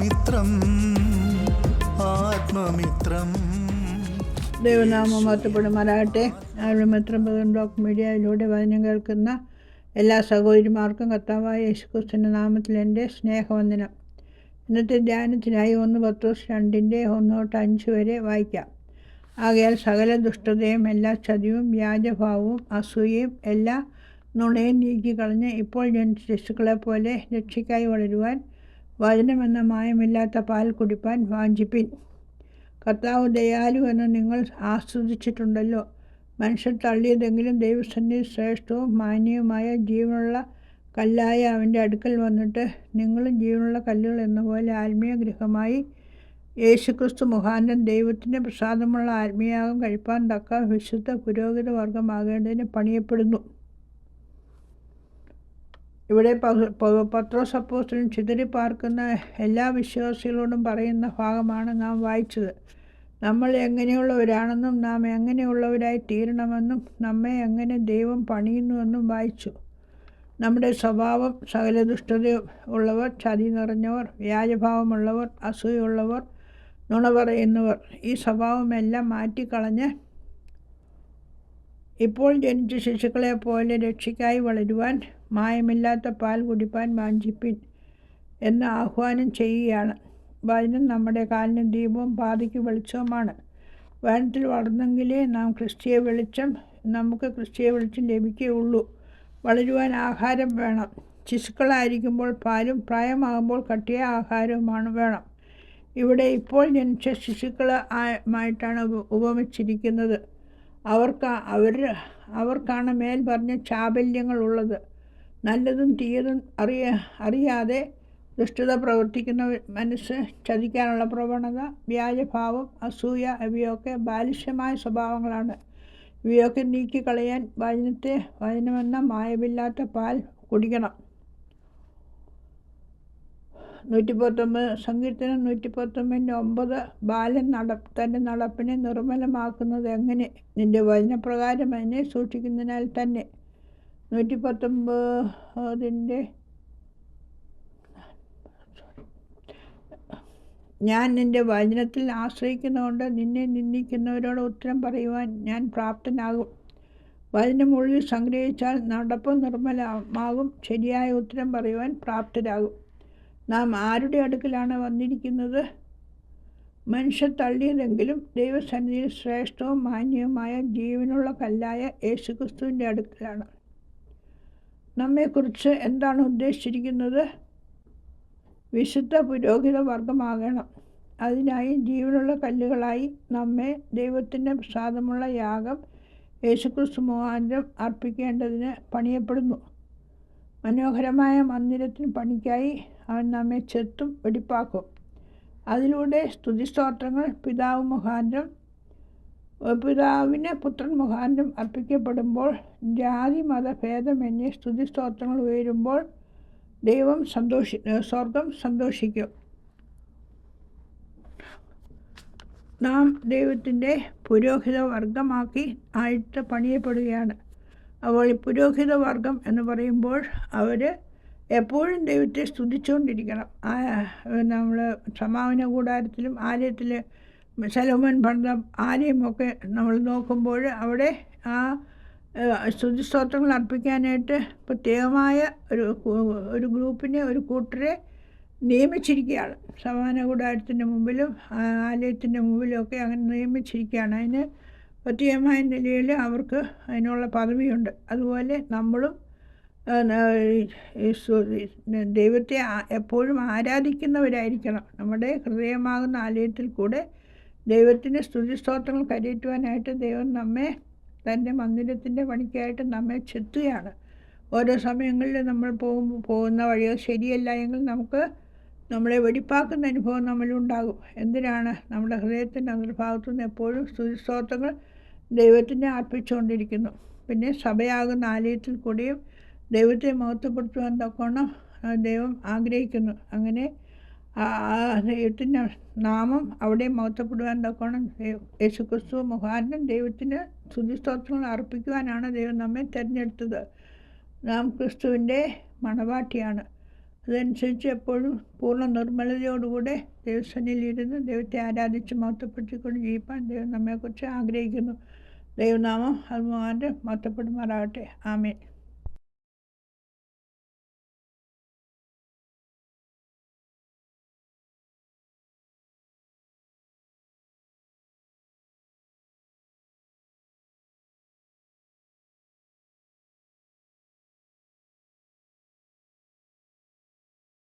ആത്മമിത്രം ആത്മമിത്രം. ദൈവനാമം മഹത്വപ്പെടുമാറാകട്ടെ ആഴ്മിത്രം ഡോക് മീഡിയയിലൂടെ വചനം കേൾക്കുന്ന എല്ലാ സഹോദരിമാർക്കും കർത്താവായ യേശുക്രിസ്തുവിന്റെ നാമത്തിൽ എന്റെ സ്നേഹവന്ദനം. ഇന്നത്തെ ധ്യാനത്തിനായി ഒന്ന് പത്തോസ് രണ്ടിന്റെ ഒന്ന് തൊട്ട് അഞ്ച് വരെ വായിക്കാം. ആകയാൽ സകല ദുഷ്ടതയും എല്ലാ ചതിവും വ്യാജഭാവവും അസൂയയും എല്ലാ നുണയും നീക്കിക്കളഞ്ഞ് ഇപ്പോൾ ജനിച്ച ശിശുക്കളെ പോലെ രക്ഷയ്ക്കായി വളരുവാൻ വചനമെന്ന മായമില്ലാത്ത പാൽ കുടിപ്പാൻ വാഞ്ചിപ്പിൻ. കർത്താവ് ദയാലു എന്ന് നിങ്ങൾ ആസ്വദിച്ചിട്ടുണ്ടല്ലോ. മനുഷ്യർ തള്ളിയതെങ്കിലും ദൈവസന്നിധി ശ്രേഷ്ഠവും മാന്യവുമായ ജീവനുള്ള കല്ലായ അവന്റെ അടുക്കൽ വന്നിട്ട് നിങ്ങളും ജീവനുള്ള കല്ലുകൾ എന്ന പോലെ ആത്മീയ ഗൃഹമായി യേശുക്രിസ്തു മുഖാന്തരം ദൈവത്തിന്റെ പ്രസാദമുള്ള ആത്മീയാഗം കഴിപ്പാൻ തക്ക വിശുദ്ധ പുരോഹിത വർഗമാകേണ്ടതിന് പണിയപ്പെടുന്നു. ഇവിടെ പത്രോസ് പ- ചിതിരി പാർക്കുന്ന ചിതറിപ്പാർക്കുന്ന എല്ലാ വിശ്വാസികളോടും പറയുന്ന ഭാഗമാണ് നാം വായിച്ചത്. നമ്മൾ എങ്ങനെയുള്ളവരാണെന്നും നാം എങ്ങനെയുള്ളവരായി തീരണമെന്നും നമ്മെ എങ്ങനെ ദൈവം പണിയുന്നുവെന്നും വായിച്ചു. നമ്മുടെ സ്വഭാവം സകല ദുഷ്ടത ഉള്ളവർ ചതി നിറഞ്ഞവർ വ്യാജഭാവമുള്ളവർ അസൂയുള്ളവർ നുണ പറയുന്നവർ ഈ സ്വഭാവമെല്ലാം മാറ്റിക്കളഞ്ഞ് ഇപ്പോൾ ജനിച്ച ശിശുക്കളെ പോലെ രക്ഷയ്ക്കായി വളരുവാൻ മായമില്ലാത്ത പാൽ കുടിപ്പാൻ വാഞ്ചിപ്പിൻ എന്ന് ആഹ്വാനം ചെയ്യുകയാണ്. വചനം നമ്മുടെ കാലിന് ദീപവും പാതയ്ക്ക് വെളിച്ചവുമാണ്. വചനത്തിൽ വളർന്നെങ്കിലേ നാം ക്രിസ്തീയ വെളിച്ചം നമുക്ക് ക്രിസ്തീയ വെളിച്ചം ലഭിക്കുകയുള്ളൂ. വളരുവാൻ ആഹാരം വേണം. ശിശുക്കളായിരിക്കുമ്പോൾ പാലും പ്രായമാകുമ്പോൾ കട്ടിയ ആഹാരവുമാണ് വേണം. ഇവിടെ ഇപ്പോൾ ജനിച്ച ആയിട്ടാണ് ഉപമിച്ചിരിക്കുന്നത്. അവർക്ക് അവർ അവർക്കാണ് മേൽ പറഞ്ഞ ചാബല്യങ്ങളുള്ളത് നല്ലതും തീയതും അറിയ അറിയാതെ ദുഷ്ടത പ്രവർത്തിക്കുന്ന മനസ്സ് ചതിക്കാനുള്ള പ്രവണത വ്യാജഭാവം അസൂയ ഇവയൊക്കെ ബാലിഷ്യമായ സ്വഭാവങ്ങളാണ്. ഇവയൊക്കെ നീക്കിക്കളയാൻ വചനത്തെ വചനമെന്ന മായമില്ലാത്ത പാൽ കുടിക്കണം. നൂറ്റി പത്തൊമ്പത് സങ്കീർത്തനം നൂറ്റി പത്തൊമ്പതിന്റെ ഒമ്പത് ബാലൻ നട തന്റെ നടപ്പിനെ നിർമ്മലമാക്കുന്നത് എങ്ങനെ? നിന്റെ വചനപ്രകാരം അതിനെ സൂക്ഷിക്കുന്നതിനാൽ തന്നെ. നൂറ്റി പത്തൊമ്പതിന്റെ ഞാൻ നിന്റെ വചനത്തിൽ ആശ്രയിക്കുന്നതുകൊണ്ട് നിന്നെ നിന്ദിക്കുന്നവരോട് ഉത്തരം പറയുവാൻ ഞാൻ പ്രാപ്തനാകും. വചനമുള്ളിൽ സംഗ്രഹിച്ചാൽ നടപ്പ് നിർമ്മലമാകും. ശരിയായ ഉത്തരം പറയുവാൻ പ്രാപ്തരാകും. നാം ആരുടെ അടുക്കലാണ് വന്നിരിക്കുന്നത്? മനുഷ്യർ തള്ളിയതെങ്കിലും ദൈവസന്നിധിയിൽ ശ്രേഷ്ഠവും മാന്യവുമായ ജീവനുള്ള കല്ലായ യേശുക്രിസ്തുവിന്റെ അടുക്കലാണ്. നമ്മെക്കുറിച്ച് എന്താണ് ഉദ്ദേശിച്ചിരിക്കുന്നത്? വിശുദ്ധ പുരോഹിത വർഗമാകണം. അതിനായി ജീവനുള്ള കല്ലുകളായി നമ്മെ ദൈവത്തിന്റെ പ്രസാദമുള്ള യാഗം യേശുക്രിസ്തു മുഖാന്തരം അർപ്പിക്കേണ്ടതിന് പണിയപ്പെടുന്നു. മനോഹരമായ മന്ദിരത്തിന് പണിക്കായി അവൻ നമ്മെ ചെത്തും വെടിപ്പാക്കും. അതിലൂടെ സ്തുതിസ്തോത്രങ്ങൾ പിതാവ് മുഖാന്തരം പിതാവിന് പുത്രൻ മുഖാന്തരം അർപ്പിക്കപ്പെടുമ്പോൾ ജാതി മതഭേദമന്യേ സ്തുതിസ്തോത്രങ്ങൾ ഉയരുമ്പോൾ ദൈവം സന്തോഷി സ്വർഗം സന്തോഷിക്കും. നാം ദൈവത്തിന്റെ പുരോഹിത വർഗമാക്കി ആയിട്ട് പണിയപ്പെടുകയാണ്. അപ്പോൾ പുരോഹിത വർഗം എന്ന് പറയുമ്പോൾ അവർ എപ്പോഴും ദൈവത്തെ സ്തുതിച്ചുകൊണ്ടിരിക്കണം ആ നമ്മൾ സമാപന കൂടാരത്തിലും ആലയത്തിൽ സലോമൻ ഭണ്ഡം ആലയമൊക്കെ നമ്മൾ നോക്കുമ്പോൾ അവിടെ ആ സ്തുതിസ്തോത്രങ്ങൾ അർപ്പിക്കാനായിട്ട് പ്രത്യേകമായ ഒരു ഒരു ഗ്രൂപ്പിനെ ഒരു കൂട്ടരെ നിയമിച്ചിരിക്കുകയാണ്. സമാന കൂടാരത്തിന്റെ മുമ്പിലും ആലയത്തിന്റെ മുമ്പിലും ഒക്കെ അങ്ങനെ നിയമിച്ചിരിക്കുകയാണ്. അതിന് പ്രത്യേകമായ നിലയിൽ അവർക്ക് അതിനുള്ള പദവിയുണ്ട്. അതുപോലെ നമ്മളും ദൈവത്തെ എപ്പോഴും ആരാധിക്കുന്നവരായിരിക്കണം. നമ്മുടെ ഹൃദയമാകുന്ന ആലയത്തിൽ കൂടെ ദൈവത്തിന്റെ സ്തുതിസ്തോത്രങ്ങൾ കരയറ്റുവാനായിട്ട് ദൈവം നമ്മെ തന്റെ മന്ദിരത്തിന്റെ പണിക്കായിട്ട് നമ്മെ ചെത്തുകയാണ്. ഓരോ സമയങ്ങളിൽ നമ്മൾ പോകുമ്പോൾ പോകുന്ന വഴിയോ ശരിയല്ല എങ്കിൽ നമുക്ക് നമ്മളെ വെടിപ്പാക്കുന്ന അനുഭവം നമ്മളുണ്ടാകും എന്തിനാണ് നമ്മുടെ ഹൃദയത്തിന്റെ അന്തർഭാഗത്തു നിന്ന് എപ്പോഴും സ്തുതിസ്തോത്രങ്ങൾ ദൈവത്തിനെ അർപ്പിച്ചുകൊണ്ടിരിക്കുന്നു. പിന്നെ സഭയാകുന്ന ആലയത്തിൽ കൂടിയും ദൈവത്തെ മഹത്വപ്പെടുത്തുവാൻ തക്കോണം ദൈവം ആഗ്രഹിക്കുന്നു. അങ്ങനെ ദൈവത്തിന്റെ നാമം അവിടെ മഹത്വപ്പെടുവാൻ തക്കോണം യേശുക്രിസ്തു മുഖാന്തരം ദൈവത്തിന് സ്തുതിസ്തോത്രങ്ങൾ അർപ്പിക്കുവാനാണ് ദൈവം നമ്മെ തിരഞ്ഞെടുത്തത്. നാം ക്രിസ്തുവിന്റെ മണവാട്ടിയാണ്. അതനുസരിച്ച് എപ്പോഴും പൂർണ നിർമ്മലതയോടുകൂടെ ദൈവസനിലിരുന്ന് ദൈവത്തെ ആരാധിച്ച് മഹത്വപ്പെടുത്തിക്കൊണ്ട് ജീവിപ്പാൻ ദൈവം നമ്മെക്കുറിച്ച് ആഗ്രഹിക്കുന്നു. ദൈവനാമം അത് മഹത്വപ്പെടുമാറാകട്ടെ ആമേൻ